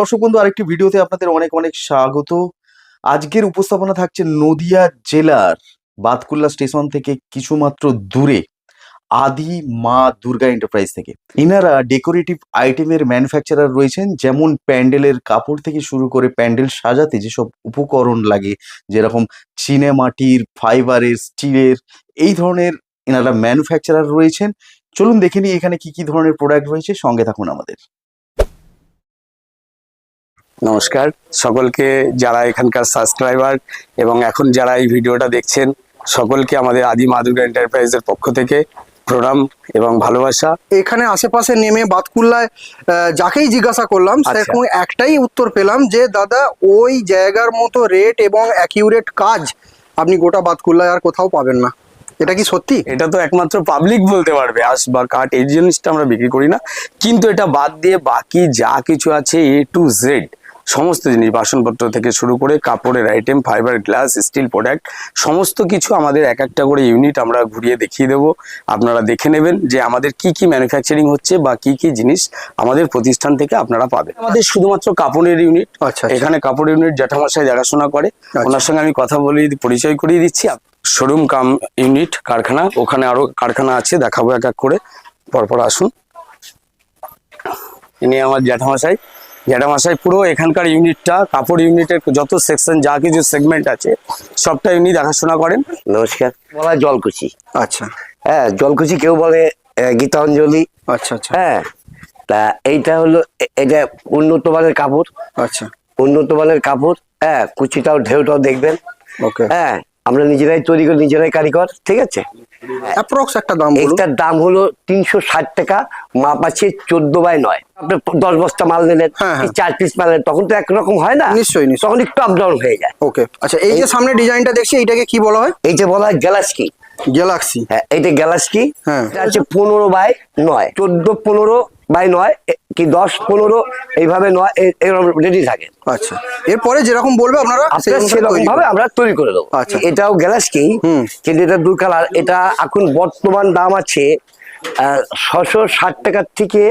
দর্শক বন্ধু, আরেকটি ভিডিওতে আপনাদের অনেক অনেক স্বাগত। আজকের উপস্থাপনা থাকছে নদিয়া জেলার বাতকুল্লা স্টেশন থেকে কিছুমাত্র দূরে, আদি মা দুর্গা এন্টারপ্রাইজ থেকে। ইনারা ডেকোরেটিভ আইটেমের ম্যানুফ্যাকচারার রয়েছেন, যেমন প্যান্ডেলের কাপড় থেকে শুরু করে প্যান্ডেল সাজাতে যেসব উপকরণ লাগে, যেরকম চিনে মাটির ফাইবারের, স্টিলের, এই ধরনের এনারা ম্যানুফ্যাকচারার রয়েছেন। চলুন দেখে নিই এখানে কি কি ধরনের প্রোডাক্ট রয়েছে, সঙ্গে থাকুন আমাদের। নমস্কার। সকলকে যারা এখানকার সাবস্ক্রাইবার এবং এখন যারা এই ভিডিওটা দেখছেন সকলকে আমাদের আদি মা দুর্গা এন্টারপ্রাইজের পক্ষ থেকে প্রণাম এবং ভালোবাসা। এখানে আশেপাশে নেমে বাতকুল্লায় যাকেই জিজ্ঞাসা করলাম আচ্ছা। সেরকম একটাই উত্তর পেলাম যে দাদা ওই জায়গার মতো রেট এবং অ্যাকিউরেট কাজ আপনি গোটা বাতকুল্লায় আর কোথাও পাবেন না। এটা কি সত্যি? এটা তো একমাত্র পাবলিক বলতে পারবে। আস বা কাঠ এই জিনিসটা আমরা বিক্রি করি না। কিন্তু এটা বাদ দিয়ে বাকি যা কিছু আছে এ টু জেড সমস্ত জিনিস বাসনপত্র থেকে শুরু করে কাপড়ের item fibreglass steel product সমস্ত কিছু আমাদের এক একটা করে ইউনিট আমরা ঘুরিয়ে দেখিয়ে দেবো। আপনারা দেখে নেবেন যে আমাদের কি কি ম্যানুফ্যাকচারিং হচ্ছে বা কি কি জিনিস আমাদের প্রতিষ্ঠান থেকে আপনারা পাবেন। আমাদের শুধুমাত্র কাপড়ের ইউনিট আচ্ছা এখানে কাপড় ইউনিট জ্যাঠামশাই দেখাশোনা করে। ওনার সঙ্গে আমি কথা বলে পরিচয় করিয়ে দিচ্ছি। শোরুম কাম ইউনিট কারখানা ওখানে আরও কারখানা আছে দেখাবো এক এক করে। পরপর আসুন। ইনি আমার জ্যাঠামশাই। জ্যাঠামশাই পুরো এখানকার ইউনিটটা কাপড় ইউনিটের যত সেকশন যা কিছু সেগমেন্ট আছে সবটা ইনি দেখাশোনা করেন। নমস্কার বলা হয় জলকুচি। আচ্ছা। হ্যাঁ জলকুচি কেউ বলে গীতাঞ্জলি। আচ্ছা আচ্ছা। হ্যাঁ তা এইটা হলো এটা উন্নত মানের কাপড়। আচ্ছা। উন্নত মানের কাপড় হ্যাঁ কুচিটাও ঢেউটাও দেখবেন। ওকে। হ্যাঁ আমরা নিজেরাই তৈরি করি নিজেরাই কারিগর ঠিক আছে? অ্যাপ্রক্স একটা দাম দাম হলো তিনশো ষাট টাকা মাপ আছে চোদ্দ বাই নয়। আপনি দশ বস্তা মাল নিলেন হ্যাঁ, হ্যাঁ। চার পিস মাল নিলেন তখন তো একরকম হয় না? নিশ্চয়ই। তখন একটু আপ ডাউন হয়ে যায়। ওকে আচ্ছা এই যে সামনে ডিজাইনটা দেখছি এটাকে কি বলা হয়? এই যে বলা হয় গ্যালাস্কি গ্যালাক্সি হ্যাঁ এইটা গ্যালাস্কি হ্যাঁ। এটা আছে পনেরো বাই নয়। চোদ্দ পনেরো বাই নয় কি দশ পনেরো এইভাবে নয় এরকম রেডি থাকে। আচ্ছা। এরপরে যেরকম বলবে আপনারা সেরকম ভাবে আমরা তৈরি করে দেবো। আচ্ছা। এটাও গ্যালাস্কি হুম। কিন্তু এটা দু কালার। এটা এখন বর্তমান দাম আছে ছশো ষাট টাকার থেকে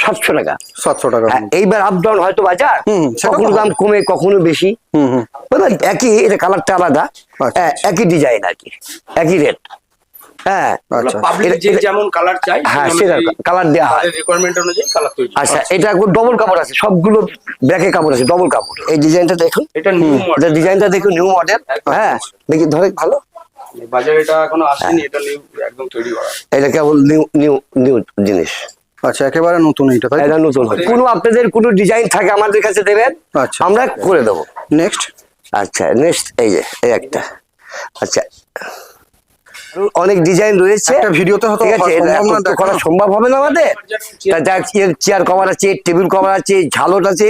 সাতশো টাকা। সাতশো টাকা। হ্যাঁ, এইবার আপ ডাউন হয়তো বাজার হুম, কখনো দাম কমে কখনো বেশি। বুঝলেন? একই এটা কালারটা আলাদা। আচ্ছা। হ্যাঁ, একই ডিজাইন আর কি একই রেট হ্যাঁ আচ্ছা। পাবলিক যে যেমন কালার চাই হ্যাঁ সেটা কালার দেওয়া হয় রিকোয়ারমেন্ট অনুযায়ী কালার তৈরি আচ্ছা এটা ডবল কাপড় আছে সবগুলো ব্যাকে কাপড় আছে ডবল কাপড়। এই ডিজাইনটা দেখুন। এটা নিউ এটা ডিজাইনটা দেখুন নিউ মডেল হ্যাঁ দেখি ধরে ভালো। বাজারে এটা এখনও আসেনি এটা নিউ একদম তৈরি করা। এটা কেবল নিউ নিউ নিউ জিনিস। আচ্ছা একেবারে নতুন তাই এটা নতুন। হয় কোনো আপনাদের কোনো ডিজাইন থাকে আমাদের কাছে দেবেন আচ্ছা। আমরা করে দেবো। নেক্সট আচ্ছা নেক্সট এই যে এই একটা। আচ্ছা। অনেক ডিজাইন রয়েছে। ভিডিওতে ঠিক আছে। করা সম্ভব হবে না আমাদের। চেয়ার কভার আছে টেবিল কভার আছে ঝালট আছে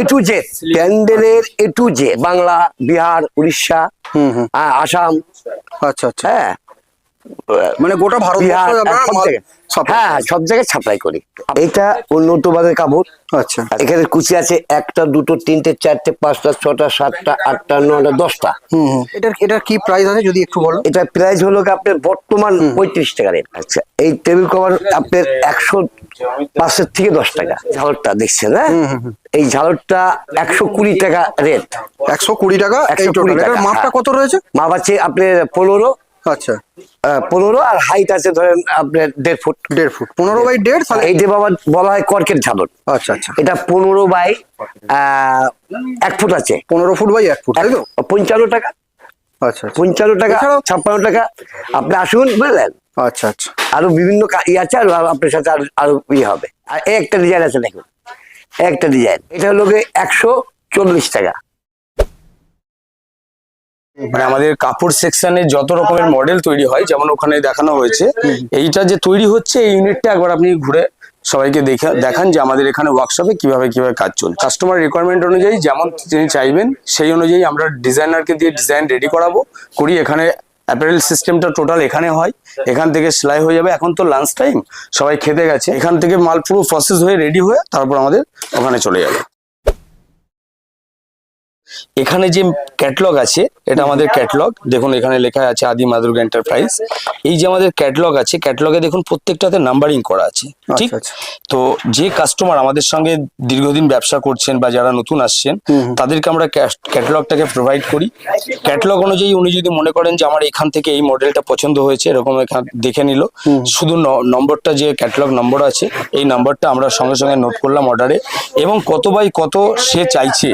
এ টু জে প্যান্ডেলের A to Z Bangla Bihar Orissa হম হম। আহ, আসাম। আচ্ছা আচ্ছা। হ্যাঁ। মানে গোটা supply হ্যাঁ সব জায়গায় সাপ্লাই করি। এটা উন্নত মানের কাপড়। আচ্ছা। এখানে কুচি আছে একটা দুটো তিনটে চারটে পাঁচটা ছটা সাতটা আটটা নটা দশটা। এটার এটার কি প্রাইস আছে যদি একটু বলো? এটা প্রাইস হলো আপনার বর্তমান পঁয়ত্রিশ টাকা রেট আচ্ছা। এই টেবিল কভার আপনার একশো পাঁচের থেকে দশ টাকা। ঝালরটা দেখছেন হ্যাঁ? এই ঝালরটা একশো কুড়ি টাকা রেট একশো কুড়ি টাকা 120 টোটাল টাকা, মাপটা হ্যাঁ। কত রয়েছে? মাপ আছে আপনার পনেরো আচ্ছা। পনেরো আর হাইট আছে ধরেন আপনার দেড় ফুট। দেড় ফুট। পনেরো বাই দেড় তাহলে এইটা বাবা বলা হয় কর্কের ঝালর আচ্ছা আচ্ছা। এটা পনেরো বাই এক ফুট আছে। পনেরো ফুট বাই এক ফুট তাই তো? পঞ্চান্ন টাকা। আচ্ছা আচ্ছা। পঞ্চান্ন টাকা ছাপ্পান্ন টাকা। আপনি আসুন বুঝলেন? আচ্ছা আচ্ছা। আরও বিভিন্ন ই আছে আর আপনার সাথে আরও আরও ইয়ে হবে। আর এই একটা ডিজাইন আছে দেখুন। একটা ডিজাইন এটা হলো একশো চল্লিশ টাকা। মানে আমাদের কাপড় সেকশনে যত রকমের মডেল তৈরি হয়, যেমন ওখানে দেখানো হয়েছে, এইটা যে তৈরি হচ্ছে, এই ইউনিটটা একবার আপনি ঘুরে সবাইকে দেখা, দেখান যে আমাদের এখানে ওয়ার্কশপে কীভাবে কীভাবে কাজ চলছে। কাস্টমার রিকোয়ারমেন্ট অনুযায়ী যেমন তিনি চাইবেন, সেই অনুযায়ী আমরা ডিজাইনারকে দিয়ে ডিজাইন রেডি করাবো করি এখানে অ্যাপারেল সিস্টেমটা টোটাল এখানে হয়, এখান থেকে সেলাই হয়ে যাবে। এখন তো লাঞ্চ টাইম সবাই খেতে গেছে, এখান থেকে মাল পুরো প্রসেস হয়ে রেডি হয়ে তারপর আমাদের ওখানে চলে যাবে। এখানে যে ক্যাটলগ আছে এটা আমাদের ক্যাটলগ দেখুন এখানে লেখা আছে আদি মাদুর্গা এন্টারপ্রাইজ এই যে আমাদের ক্যাটলগ আছে ক্যাটলগে দেখুন প্রত্যেকটাতে নাম্বারিং করা আছে ঠিক? আচ্ছা, আচ্ছা। তো যে কাস্টমার আমাদের সঙ্গে দীর্ঘদিন ব্যবসা করছেন বা যারা নতুন আসছেন তাদেরকে আমরা ক্যাটালগটাকে প্রোভাইড করি। ক্যাটালগ অনুযায়ী উনি যদি মনে করেন যে আমার এখান থেকে এই মডেলটা পছন্দ হয়েছে এরকম এখান দেখে নিল। শুধু নম্বরটা যে ক্যাটালগ নম্বর আছে এই নম্বরটা আমরা সঙ্গে সঙ্গে নোট করলাম অর্ডারে এবং কত বাই কত সে চাইছে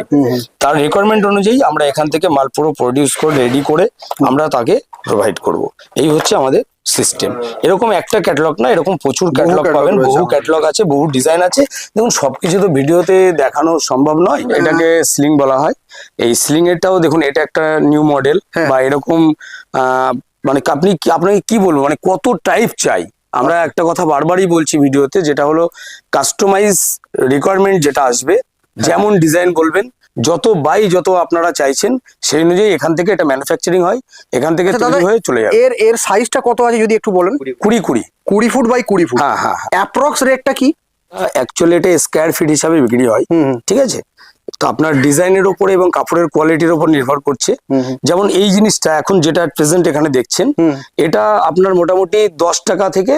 তার রিকোয়ারমেন্ট অনুযায়ী আমরা এখান থেকে মাল পুরো প্রডিউস করে রেডি করে আমরা তাকে প্রোভাইড করব। এই হচ্ছে আমাদের সিস্টেম এরকম একটা ক্যাটালগ না এরকম প্রচুর ক্যাটালগ পাবেন বহু। ক্যাটালগ আছে বহু ডিজাইন আছে। দেখুন সবকিছু তো ভিডিওতে দেখানো সম্ভব নয়। এটাকে স্লিং বলা হয়। এই স্লিং এরটাও দেখুন এটা একটা নিউ মডেল হ্যাঁ। বা এরকম আহ, মানে আপনি আপনাকে কি বলব? মানে কত টাইপ চাই? আমরা একটা কথা বারবারই বলছি ভিডিওতে যেটা হলো কাস্টমাইজ রিকোয়ারমেন্ট যেটা আসবে হ্যাঁ। যেমন ডিজাইন বলবেন যত বাই যত আপনারা চাইছেন সেই অনুযায়ী এখান থেকে এটা ম্যানুফ্যাকচারিং হয় এখান থেকে আচ্ছা, তৈরি হয়ে চলে যাবে। এর এর সাইজটা কত আছে যদি একটু বলেন? কুড়ি কুড়ি কুড়ি। ফুট বাই কুড়ি ফুট। হ্যাঁ হ্যাঁ অ্যাপ্রক্স রেটটা কি? অ্যাকচুয়ালি এটা স্কোয়ার ফিট হিসাবে বিক্রি হয়। ঠিক আছে? তো আপনার ডিজাইনের উপরে এবং কাপড়ের কোয়ালিটির উপর নির্ভর করছে। যেমন এই জিনিসটা এখন যেটা প্রেজেন্ট এখানে দেখছেন এটা আপনার মোটামুটি দশ টাকা থেকে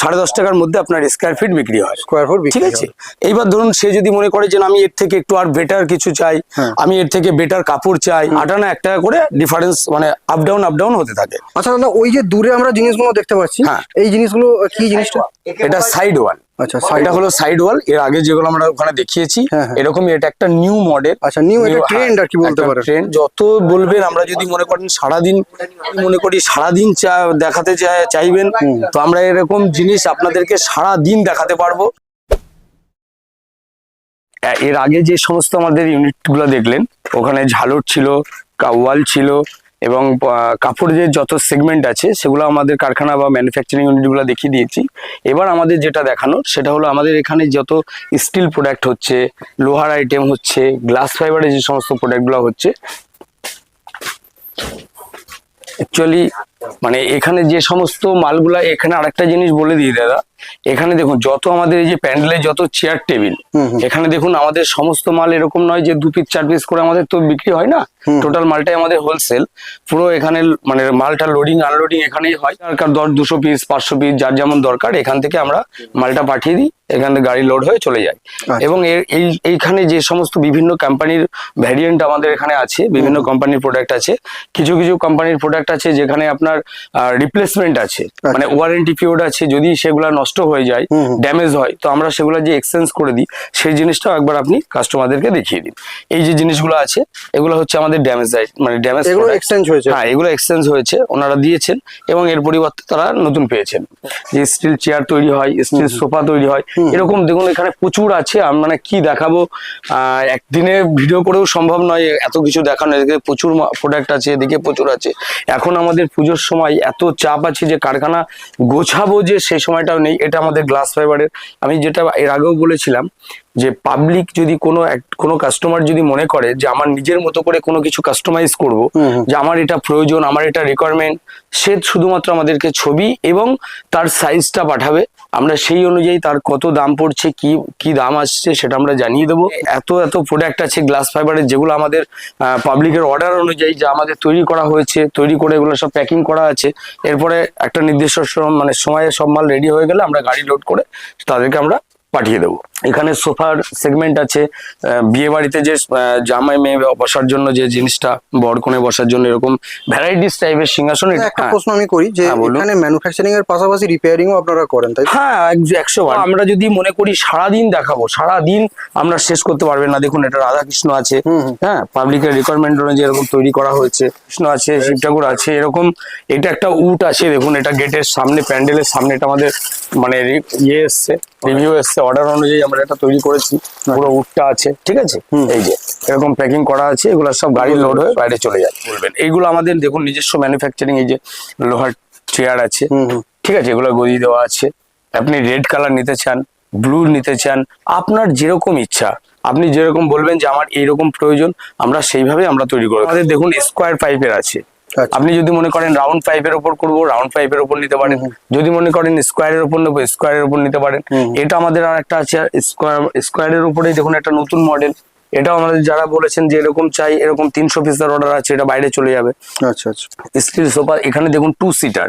সাড়ে দশ টাকার মধ্যে আপনার স্কোয়ার ফিট বিক্রি হয়। স্কোয়ার ফুট ঠিক আছে? এইবার ধরুন সে যদি মনে করে যে আমি এর থেকে একটু আর বেটার কিছু চাই হ্যাঁ। আমি এর থেকে বেটার কাপড় চাই আটানা এক টাকা করে ডিফারেন্স মানে আপ ডাউন আপ ডাউন হতে থাকে। আচ্ছা দাদা ওই যে দূরে আমরা জিনিসগুলো দেখতে পাচ্ছি হ্যাঁ। এই জিনিসগুলো কি জিনিসটা? এটা সাইড ওয়াল আচ্ছা এটা হলো সাইড ওয়াল এর আগে যেগুলো আমরা ওখানে দেখিয়েছি হ্যাঁ, হ্যাঁ। এরকমই এটা একটা নিউ মডেল আচ্ছা, new এটা trend আর কি বলতে পারেন। ট্রেন্ড যত বলবেন আমরা যদি মনে করেন সারাদিন মনে করি সারাদিন চা- দেখাতে চাই- চাইবেন তো আমরা এরকম জিনিস আপনাদেরকে সারা দিন দেখাতে পারব। এর আগে যে সমস্ত আমাদের ইউনিটগুলো দেখলেন ওখানে ঝালর ছিল ওয়াল ছিল এবং কাপড় যে যত সেগমেন্ট আছে, সেগুলো আমাদের কারখানা বা ম্যানুফ্যাকচারিং ইউনিটগুলো দেখিয়ে দিয়েছি। এবার আমাদের যেটা দেখানোর সেটা হলো আমাদের এখানে যত স্টিল প্রোডাক্ট হচ্ছে, লোহার আইটেম হচ্ছে গ্লাস ফাইবারের যে সমস্ত প্রোডাক্টগুলো হচ্ছে অ্যাকচুয়ালি মানে এখানে যে সমস্ত মালগুলা এখানে আরেকটা জিনিস বলে দিই দাদা। এখানে দেখুন যত আমাদের এই যে প্যান্ডেলের যত চেয়ার টেবিল এখানে দেখুন আমাদের সমস্ত মাল এরকম নয় যে দু পিস চার পিস করে আমাদের তো বিক্রি হয় না? টোটাল মালটাই আমাদের হোলসেল পুরো এখানে মানে মালটা লোডিং আনলোডিং এখানেই হয়। দরকার দশ দুশো পিস পাঁচশো পিস যার যেমন দরকার এখান থেকে আমরা মালটা পাঠিয়ে দিই এখান থেকে গাড়ি লোড হয়ে চলে যায়। এবং এই এইখানে যে সমস্ত বিভিন্ন কোম্পানির ভ্যারিয়েন্ট আমাদের এখানে আছে বিভিন্ন কোম্পানির প্রোডাক্ট আছে কিছু কিছু কোম্পানির প্রোডাক্ট আছে যেখানে আপনার রিপ্লেসমেন্ট আছে। মানে ওয়ারেন্টি পিরিয়ড আছে যদি সেগুলো নষ্ট হয়ে যায় ড্যামেজ হয় তো আমরা সেগুলো যে এক্সচেঞ্জ করে দিই সেই জিনিসটাও একবার আপনি কাস্টমারদেরকে দেখিয়ে দিন। এই যে জিনিসগুলো আছে এগুলো হচ্ছে আমাদের ড্যামেজ মানে ড্যামেজ এগুলো এক্সচেঞ্জ হয়েছে। হ্যাঁ এগুলো এক্সচেঞ্জ হয়েছে ওনারা দিয়েছেন এবং এর পরিবর্তে তারা নতুন পেয়েছেন। যে স্টিল চেয়ার তৈরি হয় স্টিল সোফা তৈরি হয় এরকম দেখুন এখানে প্রচুর আছে মানে কি দেখাবো আহ, একদিনে ভিডিও করেও সম্ভব নয় এত কিছু দেখানো এদিকে প্রচুর প্রোডাক্ট আছে এদিকে প্রচুর আছে। এখন আমাদের পুজোর সময় এত চাপ আছে যে কারখানা গোছাবো যে সেই সময়টাও নেই এটা আমাদের গ্লাস ফাইবারের আমি যেটা এর আগেও বলেছিলাম যে পাবলিক যদি কোনো এক- কোনো কাস্টমার যদি মনে করে যে আমার নিজের মতো করে কোনো কিছু কাস্টমাইজ করব যে আমার এটা প্রয়োজন আমার এটা রিকোয়ারমেন্ট সে শুধুমাত্র আমাদেরকে ছবি এবং তার সাইজটা পাঠাবে। আমরা সেই অনুযায়ী তার কত দাম পড়ছে, কি কি দাম আসছে সেটা আমরা জানিয়ে দেবো। এত এত প্রোডাক্ট আছে গ্লাস ফাইবারের যেগুলো আমাদের পাবলিকের অর্ডার অনুযায়ী যা আমাদের তৈরি করা হয়েছে, তৈরি করে এগুলো সব প্যাকিং করা আছে। এরপরে একটা নির্দিষ্ট মানে সময়ে সব মাল রেডি হয়ে গেলে আমরা গাড়ি লোড করে তাদেরকে আমরা পাঠিয়ে দেবো। এখানে সোফার সেগমেন্ট আছে বিয়ে বাড়িতে যে জামাই মেয়ে বসার জন্য যে জিনিসটা বর কোণে বসার জন্য এরকম ভ্যারাইটিস টাইপের সিংহাসন একটা হ্যাঁ। প্রশ্ন আমি করি যে হ্যাঁ। এখানে ম্যানুফ্যাকচারিং এর পাশাপাশি রিপেয়ারিংও আপনারা করেন তাই হ্যাঁ একশো। আমরা যদি মনে করি সারাদিন দেখাবো সারাদিন আমরা শেষ করতে পারবেন না। দেখুন এটা রাধা কৃষ্ণ আছে হ্যাঁ পাবলিকের রিকোয়ারমেন্ট অনুযায়ী এরকম তৈরি করা হয়েছে। কৃষ্ণ আছে শিব ঠাকুর আছে এরকম এটা একটা উট আছে। দেখুন এটা গেটের সামনে প্যান্ডেলের সামনে এটা আমাদের মানে ইয়ে এসছে। রিভিউ এসছে অর্ডার অনুযায়ী আমরা এটা তৈরি করেছি। পুরো উটটা আছে ঠিক আছে? এই যে এরকম প্যাকিং করা আছে এগুলো সব গাড়ি লোড হয়ে বাইরে চলে যায়। বলবেন। এইগুলো আমাদের দেখুন নিজস্ব ম্যানুফ্যাকচারিং এই যে লোহার চেয়ার আছে ঠিক আছে? এগুলো গদি দেওয়া আছে। আপনি রেড কালার নিতে চান ব্লু নিতে চান আপনার যেরকম ইচ্ছা। আপনি যেরকম বলবেন যে আমার এইরকম প্রয়োজন আমরা সেইভাবে আমরা তৈরি করব আমাদের দেখুন স্কোয়ার পাইপের আছে। আপনি যদি মনে করেন রাউন্ড পাইপের উপর করব রাউন্ড পাইপের উপর নিতে পারেন। যদি মনে করেন স্কোয়ারের উপর নেব স্কোয়ারের উপর নিতে পারেন। এটা আমাদের আর একটা আছে স্কোয়ার স্কোয়ারের উপরে দেখুন একটা নতুন মডেল এটাও আমাদের যারা বলেছেন যে এরকম চাই এরকম তিনশো পিসের অর্ডার আছে এটা বাইরে চলে যাবে। আচ্ছা আচ্ছা। স্টিল সোফা এখানে দেখুন টু সিটার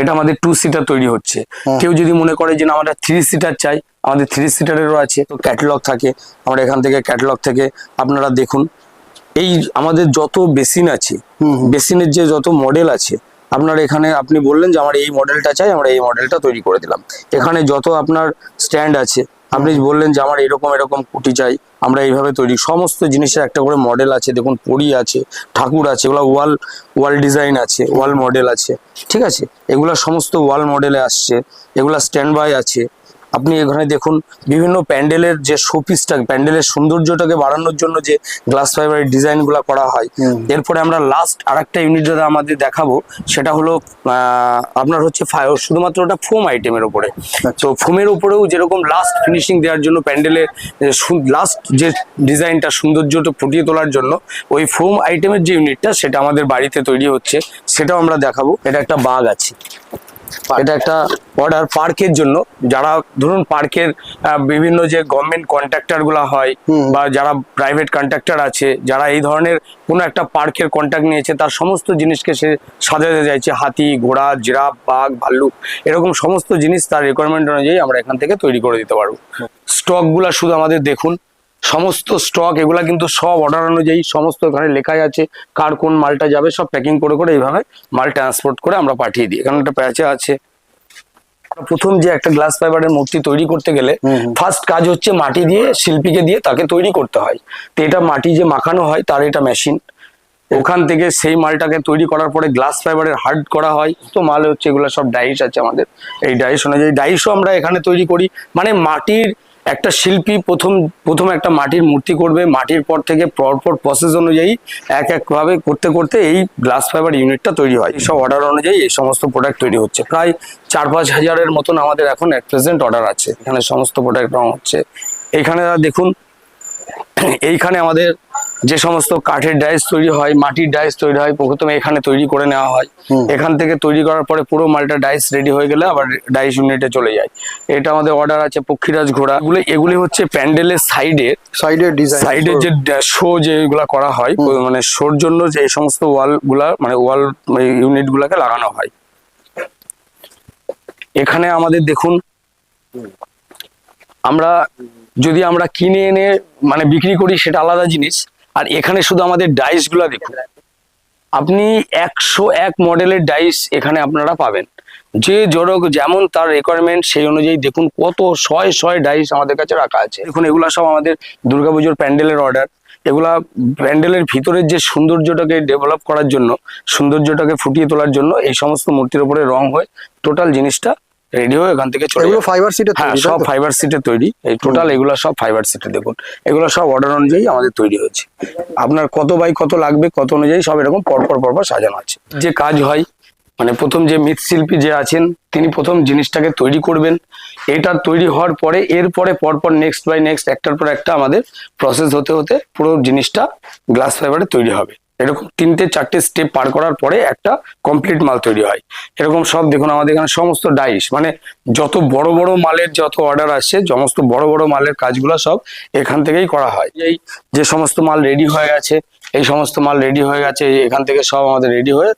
এটা আমাদের টু সিটার তৈরি হচ্ছে। কেউ যদি মনে করে যে না আমরা থ্রি সিটার চাই আমাদের থ্রি সিটারেরও আছে তো ক্যাটালগ থাকে। আমরা এখান থেকে ক্যাটালগ থেকে আপনারা দেখুন। এই আমাদের যত বেসিন আছে বেসিনের যে যত মডেল আছে আপনার এখানে আপনি বললেন যে আমার এই মডেলটা চাই আমরা এই মডেলটা তৈরি করে দিলাম। এখানে যত আপনার স্ট্যান্ড আছে আপনি বললেন যে আমার এরকম এরকম কুটি চাই আমরা এইভাবে তৈরি। সমস্ত জিনিসের একটা করে মডেল আছে দেখুন পরি আছে ঠাকুর আছে এগুলো ওয়াল ওয়াল ডিজাইন আছে ওয়াল মডেল আছে ঠিক আছে? এগুলা সমস্ত ওয়াল মডেলে আসছে এগুলা স্ট্যান্ড বাই আছে আপনি এখানে দেখুন বিভিন্ন প্যান্ডেলের যে শোপিসটা প্যান্ডেলের সৌন্দর্যটাকে বাড়ানোর জন্য যে গ্লাস ফাইবারের ডিজাইনগুলা করা হয়। এরপরে আমরা লাস্ট আরেকটা ইউনিট যেটা আমাদের দেখাবো সেটা হলো আপনার হচ্ছে ফায়ার শুধুমাত্র ওটা ফোম আইটেমের উপরে। তো ফোমের উপরেও যেরকম লাস্ট ফিনিশিং দেওয়ার জন্য প্যান্ডেলের লাস্ট যে ডিজাইনটা সৌন্দর্যটা ফুটিয়ে তোলার জন্য ওই ফোম আইটেমের যে ইউনিটটা সেটা আমাদের বাড়িতে তৈরি হচ্ছে সেটাও আমরা দেখাবো। এটা একটা বাঘ আছে। এটা একটা অর্ডার পার্কের জন্য। যারা ধরুন পার্কের বিভিন্ন যে গভর্নমেন্ট কন্ট্রাক্টরগুলা হয় বা যারা প্রাইভেট কন্ট্রাক্টর আছে যারা এই ধরনের কোনো একটা পার্কের কন্ট্রাক্ট নিয়েছে তার সমস্ত জিনিসকে সে সাজাতে চাইছে। হাতি ঘোড়া জিরাফ বাঘ ভাল্লুক এরকম সমস্ত জিনিস তার রিকোয়ারমেন্ট অনুযায়ী আমরা এখান থেকে তৈরি করে দিতে পারব। স্টকগুলা শুধু আমাদের দেখুন। সমস্ত স্টক এগুলা কিন্তু সব অর্ডার অনুযায়ী সমস্ত এখানে লেখাই আছে কার কোন মালটা যাবে সব প্যাকিং করে করে এইভাবে মাল ট্রান্সপোর্ট করে আমরা পাঠিয়ে দিই। এখানে একটা প্যাচে আছে। প্রথম যে একটা গ্লাস ফাইবারের মূর্তি তৈরি করতে গেলে ফার্স্ট কাজ হচ্ছে মাটি দিয়ে শিল্পীকে দিয়ে তাকে তৈরি করতে হয়। তো এটা মাটি যে মাখানো হয় তার এটা মেশিন ওখান থেকে সেই মালটাকে তৈরি করার পরে গ্লাস ফাইবারের হার্ড করা হয়। তো মাল হচ্ছে এগুলো সব ডাইস আছে আমাদের। এই ডাইস অনুযায়ী ডাইসও আমরা এখানে তৈরি করি। মানে মাটির একটা শিল্পী প্রথম প্রথম একটা মাটির মূর্তি করবে, মাটির পর থেকে পরপর প্রসেস অনুযায়ী এক একভাবে করতে করতে এই গ্লাস ফাইবার ইউনিটটা তৈরি হয়। সব অর্ডার অনুযায়ী এই সমস্ত প্রোডাক্ট তৈরি হচ্ছে। প্রায় চার পাঁচ হাজারের মতন আমাদের এখন এট প্রেজেন্ট অর্ডার আছে। এখানে সমস্ত প্রোডাক্ট রং হচ্ছে। এইখানে দেখুন, এইখানে আমাদের যে সমস্ত কাঠের ডাইস তৈরি হয় মাটির ডাইস তৈরি হয় প্রথমে এখানে তৈরি করে নেওয়া হয়। এখান থেকে তৈরি করার পরে পুরো মালটা ডাইস রেডি হয়ে গেলে আবার ডাইস ইউনিটে চলে যায়। এটা আমাদের অর্ডার আছে পক্ষীরাজ ঘোড়া। এগুলো এগুলি হচ্ছে প্যান্ডেলের সাইডে সাইডের ডিজাইন সাইডে যে শো যেগুলা করা হয় মানে শোর জন্য যে এই সমস্ত ওয়ালগুলা মানে ওয়াল ইউনিট গুলাকে লাগানো হয়। এখানে আমাদের দেখুন আমরা যদি আমরা কিনে এনে মানে বিক্রি করি সেটা আলাদা জিনিস। আর এখানে শুধু আমাদের ডাইসগুলা দেখুন। আপনি একশো এক মডেলের ডাইস এখানে আপনারা পাবেন। যে জড়ক যেমন তার রিকোয়ারমেন্ট সেই অনুযায়ী দেখুন কত শয় শয় ডাইস আমাদের কাছে রাখা আছে। দেখুন, এগুলা সব আমাদের দুর্গাপুজোর প্যান্ডেলের অর্ডার এগুলা প্যান্ডেলের ভিতরের যে সৌন্দর্যটাকে ডেভেলপ করার জন্য, সৌন্দর্যটাকে ফুটিয়ে তোলার জন্য এই সমস্ত মূর্তির উপরে রং হয়ে। টোটাল জিনিসটা রেডি হয়ে এখান থেকে চলে এগুলো ফাইবার সিটের হ্যাঁ সব ফাইবার সিটে তৈরি। এই টোটাল এগুলো সব ফাইবার সিটে দেখুন। এগুলো সব অর্ডার অনুযায়ী আমাদের তৈরি হচ্ছে আপনার কত বাই কত লাগবে কত অনুযায়ী সব এরকম পরপর পরপর সাজানো আছে। যে কাজ হয় মানে প্রথম যে মৃৎশিল্পী যে আছেন তিনি প্রথম জিনিসটাকে তৈরি করবেন। এটা তৈরি হওয়ার পরে এরপরে পরপর নেক্সট বাই নেক্সট একটার পর একটা আমাদের প্রসেস হতে হতে পুরো জিনিসটা গ্লাস ফাইবারে তৈরি হবে। এরকম তিনটে চারটে স্টেপ পার করার পরে একটা কমপ্লিট মাল তৈরি হয়। এরকম সব দেখুন, আমাদের এখানে সমস্ত ডাইস মানে যত বড় বড় মালের যত অর্ডার আসছে, সমস্ত বড় বড় মালের কাজগুলো সব এখান থেকেই করা হয়। এই যে সমস্ত মাল রেডি হয়ে গেছে, এই সমস্ত মাল রেডি হয়ে গেছে এখান থেকে সব আমাদের রেডি হয়ে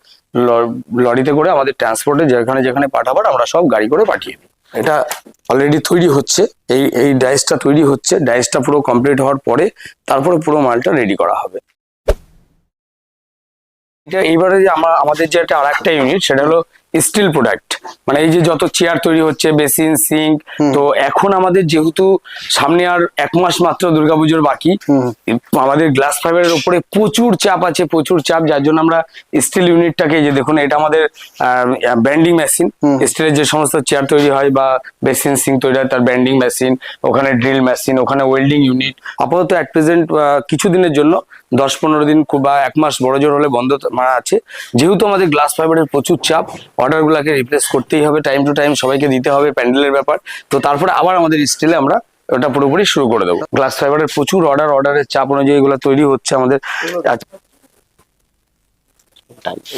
লরিতে করে আমাদের ট্রান্সপোর্টে যেখানে যেখানে পাঠাবার, আমরা সব গাড়ি করে পাঠিয়ে দিই। এটা অলরেডি তৈরি হচ্ছে, এই এই ডাইসটা তৈরি হচ্ছে ডাইসটা পুরো কমপ্লিট হওয়ার পরে তারপরে পুরো মালটা রেডি করা হবে। এটা এইবারে যে আমার আমাদের যে একটা আর একটা ইউনিট সেটা হলো স্টিল প্রোডাক্ট মানে এই যে যত চেয়ার তৈরি হচ্ছে বেসিন সিঙ্ক তো এখন আমাদের যেহেতু সামনে আর এক মাস মাত্র দুর্গাপুজোর বাকি আমাদের গ্লাস ফাইবারের উপরে প্রচুর চাপ আছে প্রচুর চাপ যার জন্য আমরা স্টিল ইউনিটটাকে যে দেখুন এটা আমাদের ব্যান্ডিং মেশিন স্টিলের যে সমস্ত চেয়ার তৈরি হয় বা বেসিন সিঙ্ক তৈরি হয় তার ব্যান্ডিং মেশিন ওখানে ড্রিল মেশিন ওখানে ওয়েল্ডিং ইউনিট আপাতত অ্যাট প্রেজেন্ট কিছু দিনের জন্য দশ পনেরো দিন বা এক মাস বড় জোর হলে বন্ধ মারা আছে। যেহেতু আমাদের গ্লাস ফাইবারের প্রচুর চাপ, অর্ডারগুলোকে রিপ্লেস করতেই হবে টাইম টু টাইম সবাইকে দিতে হবে, প্যান্ডেলের ব্যাপার। তো তারপরে আবার আমাদের স্টিলে আমরা ওটা পুরোপুরি শুরু করে দেবো। গ্লাস ফাইবারের প্রচুর অর্ডার অর্ডারের চাপ অনুযায়ী এগুলো তৈরি হচ্ছে আমাদের।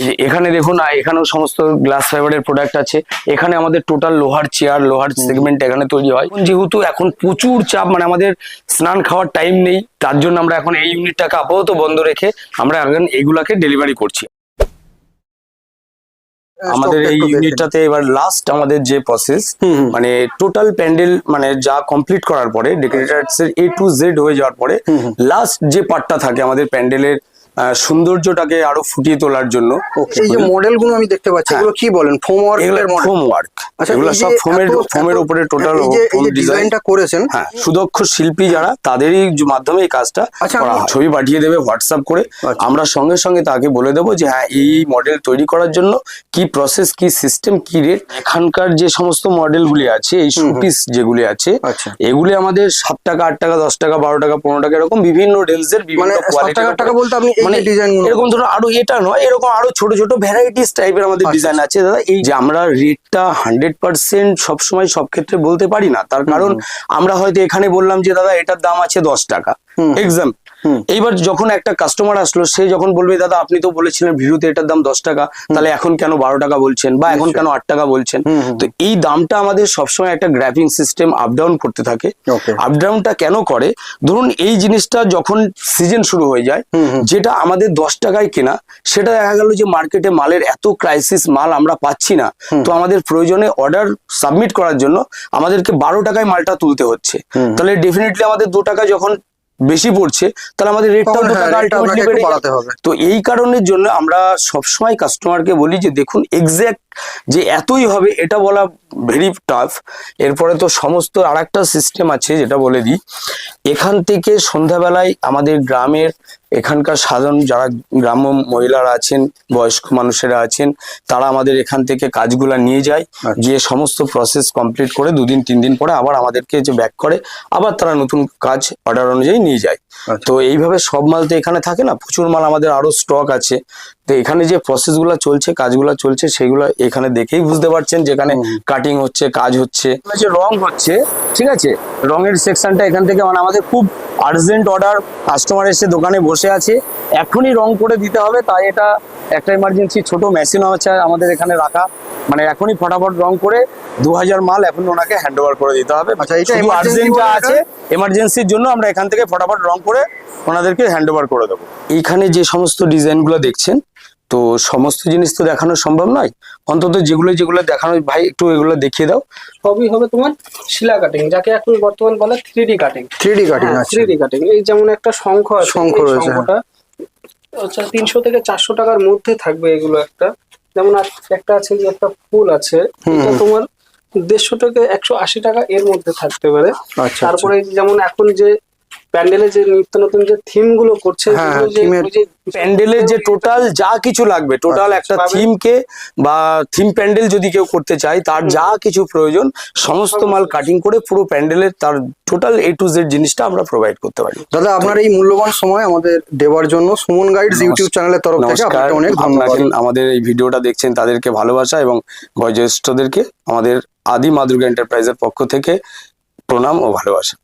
যে এখানে দেখুন এখানেও সমস্ত গ্লাস ফাইবারের প্রোডাক্ট আছে। এখানে আমাদের টোটাল লোহার চেয়ার লোহার সেগমেন্ট এখানে তৈরি হয়। যেহেতু এখন প্রচুর চাপ মানে আমাদের স্নান খাওয়ার টাইম নেই তার জন্য আমরা এখন এই ইউনিটটাকে আপাতত বন্ধ রেখে আমরা এখন এগুলাকে ডেলিভারি করছি। আমাদের এই ইউনিটটাতে এবার লাস্ট আমাদের যে প্রসেস। মানে টোটাল প্যান্ডেল মানে যা কমপ্লিট করার পরে ডেকোরেটার্স এর এ টু জেড হয়ে যাওয়ার পরে লাস্ট যে পার্টটা থাকে আমাদের প্যান্ডেলের সৌন্দর্যটাকে আরও ফুটিয়ে তোলার জন্য। এই যে মডেলগুলো আমি দেখতে পাচ্ছি এগুলো কি বলেন? ফোম হ্যাঁ। এগুলো ফোম ওয়ার্ক আচ্ছা এগুলো সব ফোমের এত- ফোমের উপরে টোটাল এই ফোম ডিজাইনটা করেছেন হ্যাঁ সুদক্ষ শিল্পী যারা তাদেরই যে মাধ্যমে এই কাজটা আচ্ছা, করা ছবি পাঠিয়ে দেবে হোয়াটসঅ্যাপ করে। আচ্ছা। আমরা সঙ্গে সঙ্গে তাকে বলে দেবো যে হ্যাঁ এই মডেল তৈরি করার জন্য কি প্রসেস কি সিস্টেম কি রেট এখানকার যে সমস্ত মডেলগুলি আছে এই শুপিস যেগুলি আছে আচ্ছা। এগুলি আমাদের সাত টাকা আট টাকা দশ টাকা বারো টাকা পনেরো টাকা এরকম বিভিন্ন রেঞ্জের মানে বিভিন্ন সাত টাকা বলতে আপনি মানে ডিজাইন এরকম ধরো আরও এটা নয় এরকম আরও ছোট ছোট ভ্যারাইটিস টাইপের আমাদের আচ্ছা, ডিজাইন আছে। দাদা এই যে আমরা রেটটা হান্ড্রেড পার্সেন্ট সবসময় সব ক্ষেত্রে বলতে পারি না তার কারণ আমরা হয়তো এখানে বললাম যে দাদা এটার দাম আছে দশ টাকা। এক্সাম হুম। এইবার যখন একটা কাস্টমার আসলো সে যখন বলবে দাদা আপনি তো বলেছিলেন ভিডিওতে এটার দাম দশ টাকা তাহলে এখন কেন বারো টাকা বলছেন বা এখন কেন আট টাকা বলছেন। তো এই দামটা আমাদের সবসময় একটা গ্র্যাপিং সিস্টেম আপ ডাউন করতে থাকে। Okay. আপ ডাউনটা কেন করে? ধরুন এই জিনিসটা যখন সিজন শুরু হয়ে যায় যেটা আমাদের দশ টাকায় কেনা সেটা দেখা গেল যে মার্কেটে মালের এত ক্রাইসিস মাল আমরা পাচ্ছি না। তো আমাদের প্রয়োজনে অর্ডার সাবমিট করার জন্য আমাদেরকে বারো টাকায় মালটা তুলতে হচ্ছে। তাহলে ডেফিনেটলি আমাদের দু টাকা যখন বেশি পড়ছে তাহলে আমাদের রেটটা হ্যাঁ। তো এই কারণের জন্য আমরা সবসময় কাস্টমারকে বলি যে দেখুন এক্স্যাক্ট যে এতই হবে এটা বলা ভেরি টাফ এরপরে তো সমস্ত আর একটা সিস্টেম আছে যেটা বলে দিই। এখান থেকে সন্ধ্যাবেলায় আমাদের গ্রামের এখানকার সাধারণ যারা গ্রাম্য মহিলারা আছেন বয়স্ক মানুষেরা আছেন তারা আমাদের এখান থেকে কাজগুলা নিয়ে যায় গিয়ে সমস্ত প্রসেস কমপ্লিট করে দুদিন তিন দিন পরে আবার আমাদেরকে যে ব্যাক করে আবার তারা নতুন কাজ অর্ডার অনুযায়ী নিয়ে যায়। তো এইভাবে সব মাল তো এখানে থাকে না? প্রচুর মাল আমাদের আরও স্টক আছে। তো এখানে যে প্রসেসগুলা চলছে কাজগুলো চলছে সেগুলো এখানে দেখেই বুঝতে পারছেন যেখানে কাটিং হচ্ছে কাজ হচ্ছে। রং হচ্ছে ঠিক আছে? রঙের সেকশনটা এখান থেকে মানে আমাদের খুব আর্জেন্ট অর্ডার কাস্টমার এসে দোকানে বসে আছে। এখনই রং করে দিতে হবে তাই এটা একটা ইমার্জেন্সি ছোট মেশিনও আছে আমাদের এখানে রাখা। মানে এখনই ফটাফট রং করে দু হাজার মাল এখন ওনাকে হ্যান্ড ওভার করে দিতে হবে। আচ্ছা, আছে এমার্জেন্সির জন্য আমরা এখান থেকে ফটাফট রং করে ওনাদেরকে হ্যান্ড ওভার করে দেবো। এইখানে যে সমস্ত ডিজাইনগুলো দেখছেন তো সমস্ত জিনিস তো দেখানো সম্ভব নয়। অন্তত যেগুলো যেগুলো দেখানো ভাই একটু এগুলো দেখিয়ে দাও। সবই হবে তোমার শিলা কাটিং যাকে এখন বর্তমান বলে three D cutting three D cutting three D cutting এই যেমন একটা শঙ্খ আছে শঙ্খ রয়েছে, হচ্ছে তিনশো থেকে চারশো টাকার মধ্যে থাকবে এগুলো একটা। যেমন একটা আছে যে একটা ফুল আছে এটা তোমার দেড়শো থেকে একশো আশি টাকা এর মধ্যে থাকতে পারে। আচ্ছা, তারপরে যেমন এখন যে প্যান্ডেলে যে নিত্য নতুন যে থিমগুলো করছে হ্যাঁ, এগুলো যে- theme এর- ওই যে প্যান্ডেলের যে টোটাল যা কিছু লাগবে টোটাল একটা পাবে। থিমকে বা থিম প্যান্ডেল যদি কেউ করতে চায় তার যা কিছু প্রয়োজন সমস্ত মাল কাটিং করে পুরো প্যান্ডেলের তার টোটাল এ টু জেড জিনিসটা আমরা প্রোভাইড করতে পারি। দাদা আপনার এই মূল্যবান সময় আমাদের দেওয়ার জন্য সুমন গাইডস ইউটিউব চ্যানেলের তরফ থেকে আপনাকে অনেক ধন্যবাদ। আমাদের এই ভিডিওটা দেখছেন তাদেরকে ভালোবাসা এবং বয়োজ্যেষ্ঠদেরকে আমাদের আদি মাদুর্গা এন্টারপ্রাইজের পক্ষ থেকে প্রণাম ও ভালোবাসা।